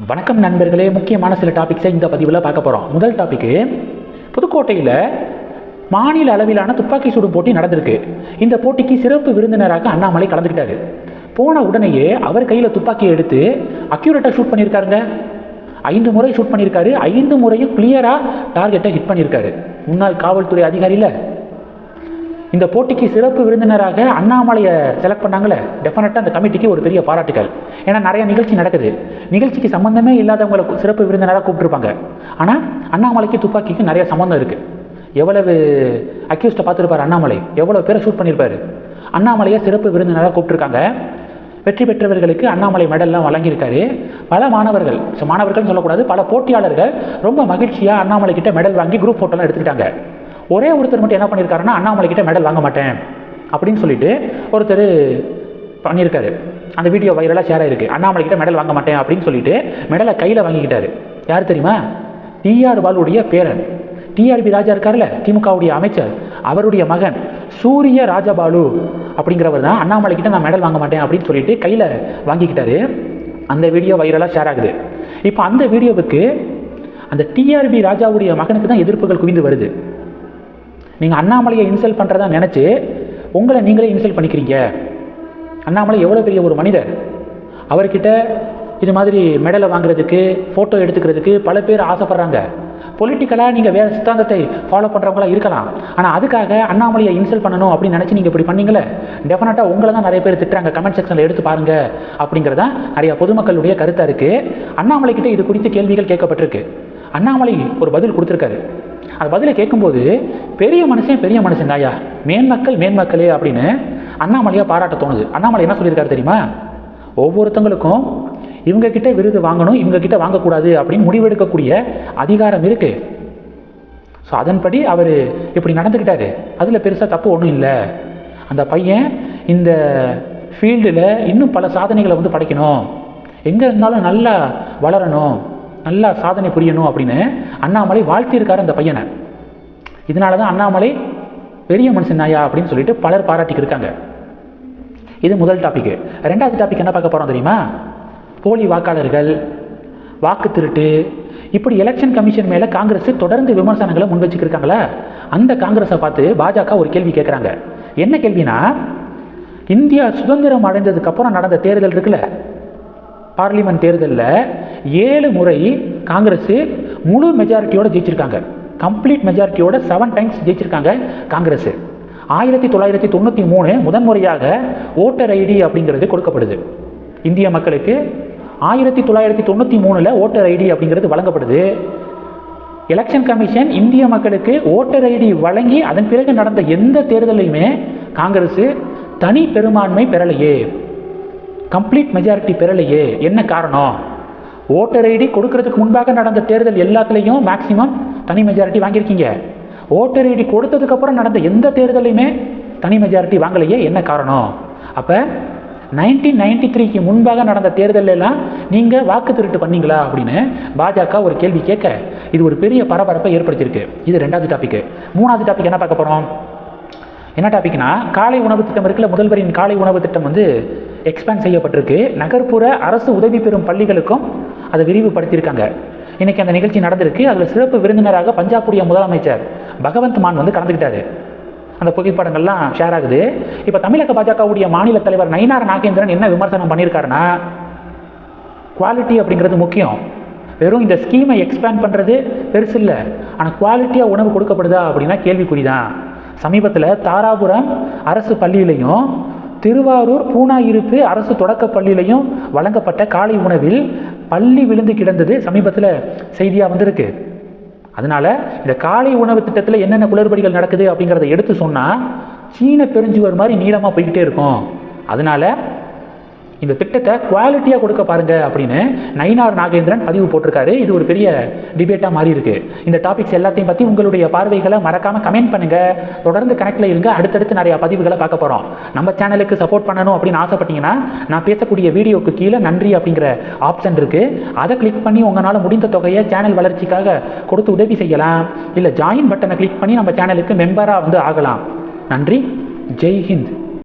வணக்கம் நண்பர்களே முக்கியமான சில டாபிக்ஸை இந்த பதிவில் பார்க்க போகிறோம் முதல் டாபிக்கு புதுக்கோட்டையில் மாநில அளவிலான துப்பாக்கி சுடும் போட்டி நடந்திருக்கு. இந்த போட்டிக்கு சிறப்பு விருந்தினராக அண்ணாமலை கலந்துக்கிட்டாரு. போன உடனேயே அவர் கையில் துப்பாக்கியை எடுத்து அக்யூரேட்டாக ஷூட் பண்ணியிருக்காருங்க. ஐந்து முறை ஷூட் பண்ணியிருக்காரு. ஐந்து முறையும் கிளியராக டார்கெட்டை ஹிட் பண்ணியிருக்காரு. முன்னாள் காவல்துறை அதிகாரியில். இந்த போட்டிக்கு சிறப்பு விருந்தினராக அண்ணாமலையை செலக்ட் பண்ணாங்களே. டெஃபினட்டாக அந்த கமிட்டிக்கு ஒரு பெரிய பாராட்டுகள் ஏன்னா நிறைய நிகழ்ச்சி நடக்குது. நிகழ்ச்சிக்கு சம்மந்தமே இல்லாதவங்களை சிறப்பு விருந்தினராக கூப்பிட்டுருப்பாங்க. ஆனால் அண்ணாமலைக்கு துப்பாக்கிக்கு நிறைய சம்மந்தம் இருக்குது எவ்வளவு அக்யூஸ்ட்டை பார்த்துருப்பார் அண்ணாமலை? எவ்வளோ பேரை ஷூட் பண்ணியிருப்பாரு அண்ணாமலையை சிறப்பு விருந்தினராக கூப்பிட்டுருக்காங்க. வெற்றி பெற்றவர்களுக்கு அண்ணாமலை மெடல்லாம் வழங்கியிருக்காரு. பல மாணவர்கள் ஸோ மாணவர்கள்னு சொல்லக்கூடாது பல போட்டியாளர்கள் ரொம்ப மகிழ்ச்சியாக அண்ணாமலை கிட்ட மெடல் வாங்கி குரூப் ஃபோட்டோலாம் எடுத்துக்கிட்டாங்க. ஒரே ஒருத்தர் மட்டும் என்ன பண்ணியிருக்காருன்னா அண்ணாமலை கிட்ட மெடல் வாங்க மாட்டேன் அப்படின்னு சொல்லிட்டு ஒருத்தர் பண்ணியிருக்காரு. அந்த வீடியோ வைரலாக ஷேர் ஆயிருக்கு. அண்ணாமலை கிட்ட மெடல் வாங்க மாட்டேன் அப்படின்னு சொல்லிட்டு மெடலை கையில் வாங்கிக்கிட்டாரு. யார் தெரியுமா? டிஆர் பாலுடைய பேரன். டிஆர்பி ராஜா இருக்கார்ல திமுகவுடைய அமைச்சர். அவருடைய மகன் சூரிய ராஜபாலு அப்படிங்கிறவர் தான் அண்ணாமலை கிட்ட நான் மெடல் வாங்க மாட்டேன் அப்படின்னு சொல்லிட்டு கையில் வாங்கிக்கிட்டாரு. அந்த வீடியோ வைரலாக ஷேர் ஆகுது. இப்போ அந்த வீடியோவுக்கு அந்த டிஆர்பி ராஜாவுடைய மகனுக்கு தான் எதிர்ப்புகள் குவிந்து வருது. நீங்கள் அண்ணாமலையை இன்சல்ட் பண்ணுறதா நினச்சி உங்களை நீங்களே இன்சல்ட் பண்ணிக்கிறீங்க. அண்ணாமலை எவ்வளோ பெரிய ஒரு மனிதர்? அவர்கிட்ட இது மாதிரி மெடலை வாங்குறதுக்கு ஃபோட்டோ எடுத்துக்கிறதுக்கு பல பேர் ஆசைப்படுறாங்க. பொலிட்டிக்கலாக நீங்கள் வேறு சித்தாந்தத்தை ஃபாலோ பண்ணுறவங்களாம் இருக்கலாம். ஆனால் அதுக்காக அண்ணாமலையை இன்சல்ட் பண்ணணும் அப்படின்னு நினச்சி நீங்கள் இப்படி பண்ணீங்களே டெஃபினட்டாக உங்களை தான் நிறைய பேர் திட்டுறாங்க. கமெண்ட் செக்ஷனில் எடுத்து பாருங்கள் அப்படிங்கிறதா நிறையா பொதுமக்களுடைய கருத்தாக இருக்குது அண்ணாமலைக்கிட்ட இது குறித்து கேள்விகள் கேட்கப்பட்டிருக்கு. அண்ணாமலை ஒரு பதில் கொடுத்துருக்காரு. அந்த பதிலை கேட்கும்போது பெரிய மனுஷன் பெரிய மனுஷன் தாயா மேன்மக்கள் மேன்மக்களே அப்படின்னு அண்ணாமலையாக பாராட்ட தோணுது. அண்ணாமலை என்ன சொல்லியிருக்காரு தெரியுமா? ஒவ்வொருத்தங்களுக்கும் இவங்க கிட்ட விருது வாங்கணும் இவங்க கிட்ட வாங்கக்கூடாது அப்படின்னு முடிவெடுக்கக்கூடிய அதிகாரம் இருக்கு. ஸோ அதன்படி அவர் இப்படி நடந்துக்கிட்டாரு அதில் பெருசாக தப்பு ஒன்றும் இல்லை. அந்த பையன் இந்த ஃபீல்டில் இன்னும் பல சாதனைகளை வந்து படைக்கணும். எங்கே இருந்தாலும் நல்லா வளரணும் நல்லா சாதனை புரியணும் அப்படின்னு அண்ணாமலை வாழ்த்தியிருக்காரு அந்த பையனை. இதனால தான் அண்ணாமலை பெரிய மனுஷன் நாயா அப்படின்னு சொல்லிட்டு பலர் பாராட்டிக்கு இருக்காங்க. இது முதல் டாபிக் ரெண்டாவது டாபிக் என்ன பார்க்க போகிறோம் தெரியுமா? போலி வாக்காளர்கள் வாக்கு திருட்டு இப்படி எலெக்ஷன் கமிஷன் மேலே காங்கிரஸ் தொடர்ந்து விமர்சனங்களை முன் வச்சுக்கிருக்காங்களா அந்த காங்கிரஸை பார்த்து பாஜக ஒரு கேள்வி கேட்குறாங்க என்ன கேள்வினா இந்தியா சுதந்திரம் அடைந்ததுக்கப்புறம் நடந்த தேர்தல் இருக்குல்ல? பார்லிமெண்ட் தேர்தலில் ஏழு முறை காங்கிரஸ் முழு மெஜாரிட்டியோட ஜெயிச்சிருக்காங்க. கம்ப்ளீட் மெஜாரிட்டியோட செவன் டைம்ஸ் ஜெயிச்சிருக்காங்க காங்கிரஸ். ஆயிரத்தி தொள்ளாயிரத்தி தொண்ணூற்றி மூணு முதன்முறையாக ஓட்டர் ஐடி அப்படிங்கிறது கொடுக்கப்படுது. இந்திய மக்களுக்கு ஆயிரத்தி தொள்ளாயிரத்தி தொண்ணூற்றி மூணில் ஓட்டர் ஐடி அப்படிங்கிறது வழங்கப்படுது. எலெக்ஷன் கமிஷன் இந்திய மக்களுக்கு ஓட்டர் ஐடி வழங்கி அதன் பிறகு நடந்த எந்த தேர்தலையுமே காங்கிரஸ் தனி பெரும்பான்மை பெறலையே. Complete majority பெறலையே. என்ன காரணம்? ஓட்டர் ஐடி கொடுக்கறதுக்கு முன்பாக நடந்த தேர்தல் எல்லாத்துலேயும் மேக்சிமம் தனி மெஜாரிட்டி வாங்கியிருக்கீங்க. ஓட்டர் ஐடி கொடுத்ததுக்கப்புறம் நடந்த எந்த தேர்தலையுமே தனி மெஜாரிட்டி வாங்கலையே என்ன காரணம்? அப்போ நைன்டீன் நைன்டி த்ரீக்கு முன்பாக நடந்த தேர்தலெல்லாம் நீங்கள் வாக்கு திருட்டு பண்ணீங்களா அப்படின்னு பாஜக ஒரு கேள்வி கேட்க இது ஒரு பெரிய பரபரப்பை ஏற்படுத்தியிருக்கு. இது ரெண்டாவது டாபிக் மூணாவது டாபிக் என்ன பார்க்க போகிறோம் என்ன டாபிக்னா காலை உணவு திட்டம் இருக்குல்ல முதல்வரின் காலை உணவு திட்டம் வந்து எக்ஸ்பேண்ட் செய்யப்பட்டிருக்கு. நகர்ப்புற அரசு உதவி பெறும் பள்ளிகளுக்கும் அதை விரிவுபடுத்தியிருக்காங்க. இன்றைக்கி அந்த நிகழ்ச்சி நடந்திருக்கு. அதில் சிறப்பு விருந்தினராக பஞ்சாபுடைய முதலமைச்சர் பகவந்த் மான் வந்து கலந்துக்கிட்டாரு. அந்த புகைப்படங்கள்லாம் ஷேர் ஆகுது. இப்போ தமிழக பாஜகவுடைய மாநில தலைவர் நயினார் நாகேந்திரன் என்ன விமர்சனம் பண்ணியிருக்காருன்னா குவாலிட்டி அப்படிங்கிறது முக்கியம். வெறும் இந்த ஸ்கீமை எக்ஸ்பேண்ட் பண்ணுறது பெருசு இல்லை. ஆனால் குவாலிட்டியாக உணவு கொடுக்கப்படுதா அப்படின்னா கேள்விக்குறி தான் சமீபத்தில் தாராபுரம் அரசு பள்ளியிலையும் திருவாரூர் பூனாயிருப்பு அரசு தொடக்க பள்ளியிலையும் வழங்கப்பட்ட காலை உணவில் பள்ளி விழுந்து கிடந்தது சமீபத்தில் செய்தியாக வந்திருக்கு. அதனால இந்த காலை உணவு திட்டத்தில் என்னென்ன குளறுபடிகள் நடக்குது அப்படிங்கிறத எடுத்து சொன்னால் சீன பெருஞ்சுவர் மாதிரி நீளமாக போய்கிட்டே இருக்கும். அதனால இந்த திட்டத்தை குவாலிட்டியாக கொடுக்க பாருங்க அப்படின்னு நயினார் நாகேந்திரன் பதிவு போட்டிருக்காரு. இது ஒரு பெரிய டிபேட்டாக மாறி இருக்கு இந்த டாபிக்ஸ் எல்லாத்தையும் பற்றி உங்களுடைய பார்வைகளை மறக்காம கமெண்ட் பண்ணுங்க. தொடர்ந்து கனெக்டில் இருங்க. அடுத்தடுத்து நிறைய பதிவுகளை பார்க்க போகிறோம் நம்ம சேனலுக்கு சப்போர்ட் பண்ணணும் அப்படின்னு ஆசைப்பட்டீங்கன்னா நான் பேசக்கூடிய வீடியோக்கு கீழே நன்றி அப்படிங்கிற ஆப்ஷன் இருக்கு. அதை கிளிக் பண்ணி உங்களால் முடிந்த தொகையை சேனல் வளர்ச்சிக்காக கொடுத்து உதவி செய்யலாம். இல்லை ஜாயின் பட்டனை கிளிக் பண்ணி நம்ம சேனலுக்கு மெம்பராக வந்து ஆகலாம். நன்றி. ஜெய் ஹிந்த்.